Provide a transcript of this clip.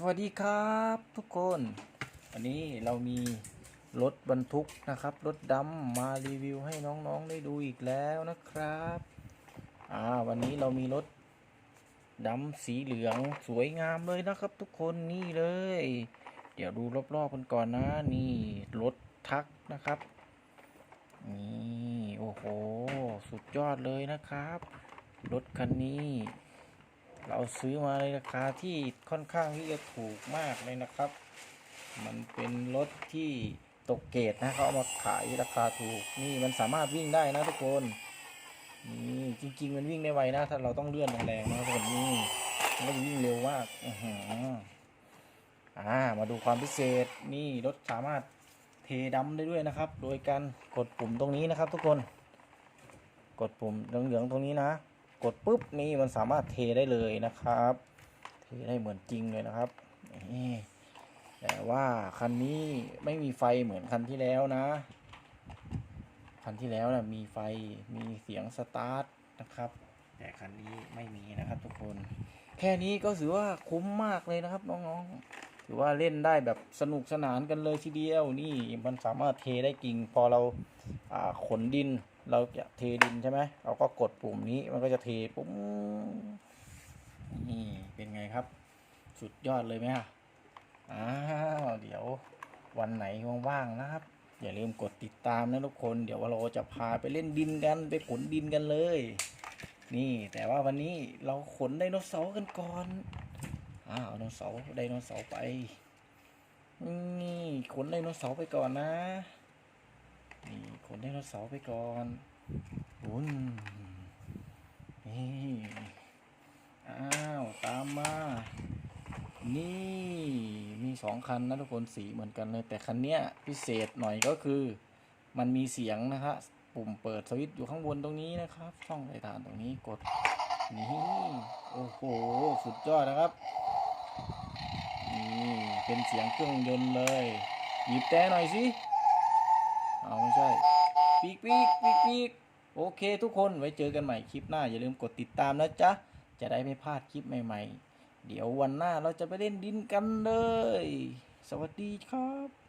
สวัสดีครับทุกคน วันนี้เรามีรถบรรทุกนะครับ รถดำมารีวิวให้น้องๆได้ดูอีกแล้วนะครับอ่าวันนี้เรามีรถดำสีเหลืองสวยงามเลยนะครับ ทุกคนนี่เลย เดี๋ยวดูรอบๆกันก่อนนะ นี่รถทักนะครับนี่โอ้โห สุดยอดเลยนะครับ รถคันนี้ เราซื้อมาในราคาที่ค่อนข้างที่จะถูกมากเลยนะครับ มันเป็นรถที่ตกเกรดนะเขาเอามาขายราคาถูกนี่มันสามารถวิ่งได้นะทุกคนนี่จริง ๆ มันวิ่งได้ไวนะ ถ้าเราต้องเลื่อนแรงๆนะทุกคนนี่มันก็จะวิ่งเร็วมากอือหืออ่ามาดูความพิเศษนี่รถสามารถเทดำได้ด้วยนะครับ โดยการกดปุ่มตรงนี้นะครับ ทุกคน กดปุ่มเหลืองๆตรงนี้นะ กดปุ๊บนี่มันสามารถเทได้เลยนะครับ เทได้เหมือนจริงเลยนะครับแต่ว่าคันนี้ไม่มีไฟเหมือนคันที่แล้วนะ คันที่แล้วนะมีไฟมีเสียงสตาร์ทนะครับ แต่คันนี้ไม่มีนะครับทุกคน แค่นี้ก็ถือว่าคุ้มมากเลยนะครับน้องๆถือว่าเล่นได้แบบสนุกสนานกันเลยทีเดียวนี่มันสามารถเทได้จริงพอเราขนดิน เราจะเทดินใช่ไหมเราก็กดปุ่มนี้มันก็จะเทปุ๊บนี่เป็นไงครับ สุดยอดเลยไหมอะอ้าวเดี๋ยววันไหนว่างๆนะครับ อย่าลืมกดติดตามนะทุกคน เดี๋ยวเราจะพาไปเล่นดินกันไปขนดินกันเลย นี่แต่ว่าวันนี้เราขนไดโนเสาร์กันก่อนอ้าวไดโนเสาร์ไดโนเสาร์ไปนี่ขนไดโนเสาร์ไปก่อนนะ ขนไดโนเสาร์ไปก่อนบุญนี่อ้าวตามมา นี่มีสองคันนะทุกคนสีเหมือนกันเลย แต่คันเนี้ยพิเศษหน่อยก็คือ มันมีเสียงนะฮะปุ่มเปิดสวิตช์อยู่ข้างบนตรงนี้นะครับ ช่องไฟฐานตรงนี้กด นี่โอ้โห สุดยอดนะครับ นี่เป็นเสียงเครื่องยนต์เลย หยิบแต่หน่อยสิ เอาไม่ใช่ ปีกปีกปีกปีกโอเคทุกคนไว้เจอกันใหม่คลิปหน้า อย่าลืมกดติดตามนะจ๊ะ จะได้ไม่พลาดคลิปใหม่ๆ เดี๋ยววันหน้าเราจะไปเล่นดินกันเลย สวัสดีครับ